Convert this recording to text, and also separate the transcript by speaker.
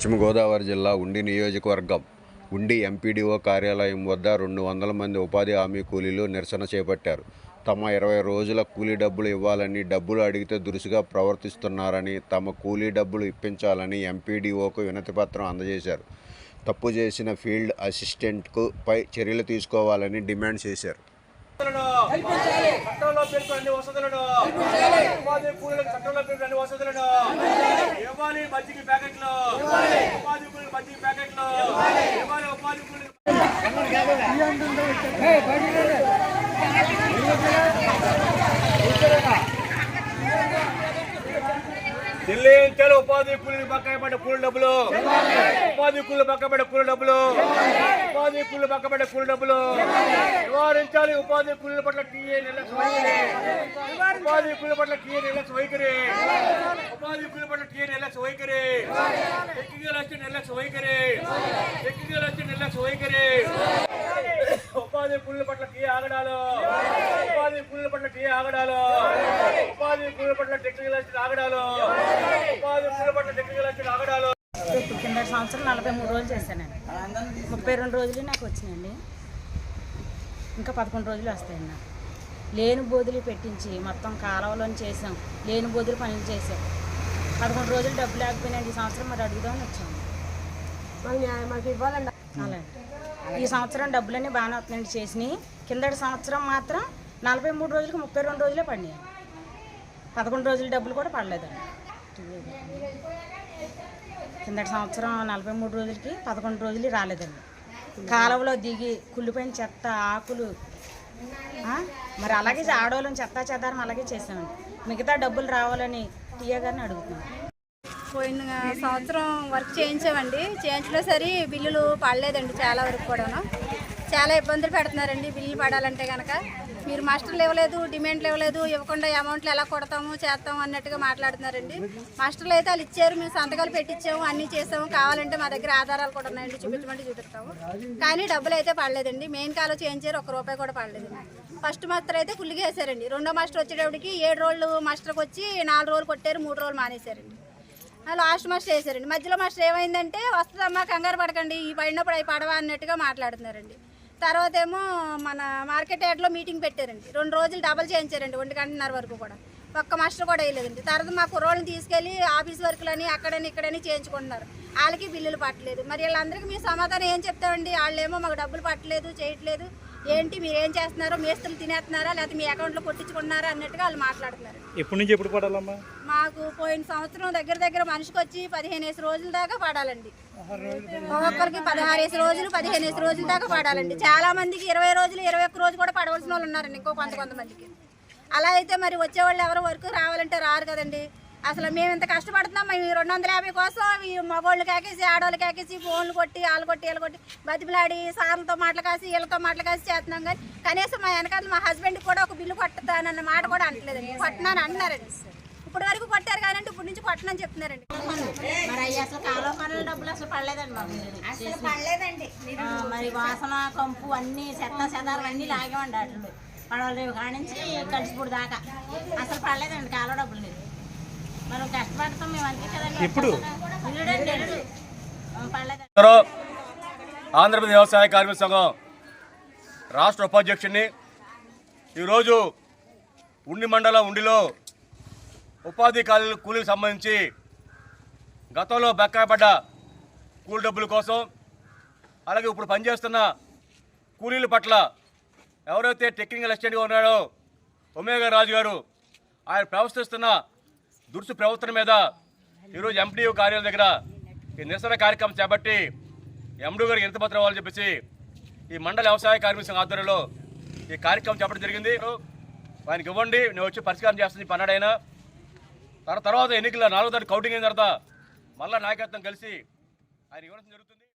Speaker 1: పశ్చిమ గోదావరి జిల్లా ఉండి నియోజకవర్గం. ఉండి ఎంపీడీఓ కార్యాలయం వద్ద రెండు వందల మంది ఉపాధి హామీ కూలీలు నిరసన చేపట్టారు. తమ ఇరవై రోజుల కూలీ డబ్బులు ఇవ్వాలని డబ్బులు అడిగితే దురుసుగా ప్రవర్తిస్తున్నారని తమ కూలీ డబ్బులు ఇప్పించాలని ఎంపీడీఓకు వినతిపత్రం అందజేశారు. తప్పు చేసిన ఫీల్డ్ అసిస్టెంట్కు పై చర్యలు తీసుకోవాలని డిమాండ్ చేశారు.
Speaker 2: చట్టంలో పేర్కొన్న వసతులను. ఉపాధి కూలీలకు చట్టంలో పేర్కొన్న వసతులను. ఇవ్వాలి మజ్జిగ ప్యాకెట్లు. ఉపాధి కూలీలకు మజ్జిగ ప్యాకెట్లు. ఇవ్వాలి. ఉపాధి కూలీలకు. చెల్లించాలి ఉపాధి కూలీలు పక్కన పడ్డ కూలి డబ్బులు ఉపాధి కూలీలు పక్కన పడ్డ కూలి డబ్బులు ఉపాధి కూలీలు పక్కన పడ్డ కూలి డబ్బులు నివారించాలి ఉపాధి కూలీల పట్ల టీఏ నిర్లక్ష్య వైఖరి ఉపాధి కూలీల పట్ల టీఏ నిర్లక్ష్య వైఖరి ఉపాధి కూలీల పట్ల టీఏ నిర్లక్ష్య వైఖరి టెక్నికల్ వచ్చి నిర్లక్ష్య వైఖరి టెక్నికల్ వచ్చి నిర్లక్ష్య వైఖరి ఉపాధి కూలీల పట్ల టీ ఆగడాలు ఉపాధి కూలీల పట్ల టీ ఆగడాలు ఉపాధి కూలీల పట్ల టెక్నికల్ వచ్చి ఆగడాలు
Speaker 3: కింద సంవత్సరం నలభై మూడు రోజులు చేశానండి. ముప్పై రెండు రోజులు నాకు వచ్చినాయండి. ఇంకా పదకొండు రోజులు వస్తాయండి నాకు. లేని బోధులు పెట్టించి మొత్తం కాలువలోని చేసాం లేని బోధులు పనులు చేసాం పదకొండు రోజులు డబ్బు లేకపోయినాయండి ఈ సంవత్సరం మరి అడుగుదామని వచ్చాము అలాగే ఈ సంవత్సరం డబ్బులన్నీ బాగానే వస్తున్నాయండి చేసినాయి కిందటి సంవత్సరం మాత్రం నలభై మూడు రోజులకి ముప్పై రెండు రోజులే పడినాయి. పదకొండు రోజుల డబ్బులు కూడా పడలేదండి. కిందటి సంవత్సరం నలభై మూడు రోజులకి పదకొండు రోజులు రాలేదండి. కాలువలో దిగి కుళ్ళిపోయిన చెత్త ఆకులు మరి అలాగే ఆడవాళ్ళని చెత్త చెదారం అలాగే చేసామండి మిగతా డబ్బులు రావాలని టీఏ గారిని అడుగుతున్నాను
Speaker 4: పోయిన సంవత్సరం వర్క్ చేయించామండి. చేయించిన సరే బిల్లులు పడలేదండి చాలా వరకు కూడాను. చాలా ఇబ్బందులు పెడుతున్నారండి. బిల్లులు పడాలంటే కనుక మీరు మాస్టర్లు ఇవ్వలేదు డిమాండ్లు ఇవ్వలేదు ఇవ్వకుండా అమౌంట్లు ఎలా కొడతాము చేస్తాము అన్నట్టుగా మాట్లాడుతున్నారండి. మాస్టర్లు అయితే వాళ్ళు ఇచ్చారు మేము సంతకాలు పెట్టించాము అన్నీ చేసాము. కావాలంటే మా దగ్గర ఆధారాలు కూడా ఉన్నాయండి చూపించమంటే చూపిస్తాము. కానీ డబ్బులు అయితే పడలేదండి. మెయిన్ కాలో చేయించారు ఒక రూపాయి కూడా పడలేదండి ఫస్ట్ మాస్టర్ అయితే ఫుల్గా వేసారండి. రెండో మాస్టర్ వచ్చేటప్పటికి ఏడు రోజులు మాస్టర్కి వచ్చి నాలుగు రోజులు కొట్టారు మూడు రోజులు మానేశారండి. లాస్ట్ మాస్టర్ వేసారండి. మధ్యలో మాస్టర్ ఏమైందంటే వస్తుందమ్మా కంగారు పడకండి ఈ పడినప్పుడు అవి పడవా అన్నట్టుగా మాట్లాడుతున్నారండి. తర్వాత ఏమో మన మార్కెట్ యార్డ్లో మీటింగ్ పెట్టారండి. రెండు రోజులు డబల్ చేయించారండి ఒంటి గంటన్నర వరకు కూడా. ఒక్క మాస్టర్ కూడా వేయలేదండి. తర్వాత మా కుర్రోళ్ళని తీసుకెళ్ళి ఆఫీస్ వర్క్లని అక్కడని ఇక్కడని చేయించుకుంటున్నారు వాళ్ళకి బిల్లులు పట్టలేదు. మరి వీళ్ళందరికీ మీ సమాధానం ఏం చెప్తామండి? వాళ్ళేమో మాకు డబ్బులు పట్టలేదు చేయట్లేదు. ఏంటి మీరు ఏం చేస్తున్నారో? మేస్తులు తినేస్తున్నారా? లేకపోతే మీ అకౌంట్లో కొట్టించుకున్నారా? అన్నట్టుగా వాళ్ళు మాట్లాడుతున్నారు.
Speaker 5: ఎప్పటి నుంచి ఎప్పుడు పడాలమ్మా?
Speaker 4: మాకు పోయిన సంవత్సరం దగ్గర దగ్గర మనిషికి వచ్చి పదిహేను రోజుల దాకా పడాలండి. ఒక్కొక్కరికి పదహారు వేసి రోజులు పదిహేను వేసి రోజుల దాకా పడాలండి. చాలా మందికి ఇరవై రోజులు ఇరవై ఒక్క రోజు కూడా పడవలసిన వాళ్ళు ఉన్నారండి ఇంకో కొంత కొంతమందికి అలా అయితే మరి వచ్చేవాళ్ళు ఎవరు వర్క్ రావాలంటే రారు కదండి. అసలు మేము ఇంత కష్టపడుతున్నాం మేము ఈ రెండు వందల యాభై కోసం ఈ మగోళ్ళు కాకేసి ఆడవాళ్ళు కాకేసి ఫోన్లు కొట్టి వాళ్ళు కొట్టి వీళ్ళు కొట్టి బతిమలాడి సార్లతో మాటలు కాసి వీళ్ళతో మాటలు కాసి చేస్తున్నాం కానీ కనీసం మా వెనకాల మా హస్బెండ్ కూడా ఒక బిల్లు కొట్టుతానన్న మాట కూడా అంటలేదండి కొట్టినాను అన్నారండి. ఇప్పుడు వరకు కొట్టారు కానీ ఇప్పుడు నుంచి కొట్టనని చెప్తున్నారండి.
Speaker 3: మరి అసలు పనుల డబ్బులు అసలు పడలేదండి అసలు పడలేదండి. మరి వాసన కంపు అన్ని చెత్త చెదారం అన్ని లాగేవండి అట్లు పడవల రేవు కాడ నుంచి కలిసిపూడి దాకా. అసలు పడలేదండి కాలువ డబ్బులు లేదు మనం కష్టపడతాం మేము అంతే కదండి
Speaker 5: ఎప్పుడు?
Speaker 3: ఇల్లుడండి ఇల్లు పడలేదండి
Speaker 2: అందరూ ఆంధ్రప్రదేశ్ వ్యవసాయ కార్మిక సంఘం రాష్ట్ర ఉపాధ్యక్షుడిని ఈరోజు ఉండి మండలం ఉండిలో ఉపాధి కాలు కూలీకి సంబంధించి గతంలో బకాయపడ్డ కూలి డబ్బుల కోసం అలాగే ఇప్పుడు పనిచేస్తున్న కూలీల పట్ల ఎవరైతే టెక్నికల్ అసిస్టెంట్గా ఉన్నాడో ఒమేగా రాజు గారు ఆయన ప్రవర్తిస్తున్న దురుసు ప్రవర్తన మీద ఈరోజు ఎంపీడీఓ కార్యాలయం దగ్గర ఈ నిరసన కార్యక్రమం చేపట్టి ఎండూ గారికి ఎంత పత్రం ఇవ్వాలని చెప్పేసి ఈ మండల వ్యవసాయ కార్మిక సంఘ ఆధ్వర్యంలో ఈ కార్యక్రమం చేపట్టడం జరిగింది. ఆయనకి ఇవ్వండి నేను వచ్చి పరిష్కారం చేస్తుంది ఈ పన్నాడైనా. తర్వాత తర్వాత ఎన్నికల నాలుగో తారీఖు కౌంటింగ్ అయిన తర్వాత మళ్ళా నాయకత్వం కలిసి ఆయన ఇవ్వడం జరుగుతుంది.